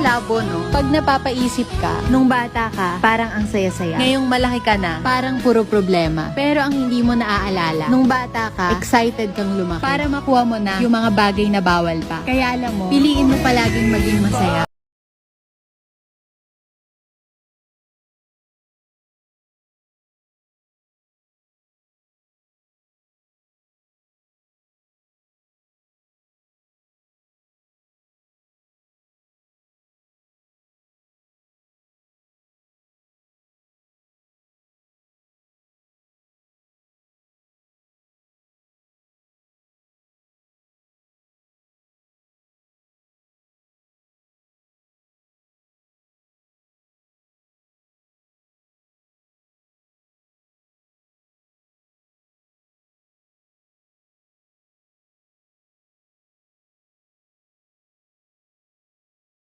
labo, no? Pag napapaisip ka, nung bata ka, parang ang saya-saya. Ngayong malaki ka na, parang puro problema. Pero ang hindi mo naaalala, nung bata ka, excited kang lumaki. Para makuha mo na yung mga bagay na bawal pa. Kaya alam mo, piliin mo palaging maging masaya.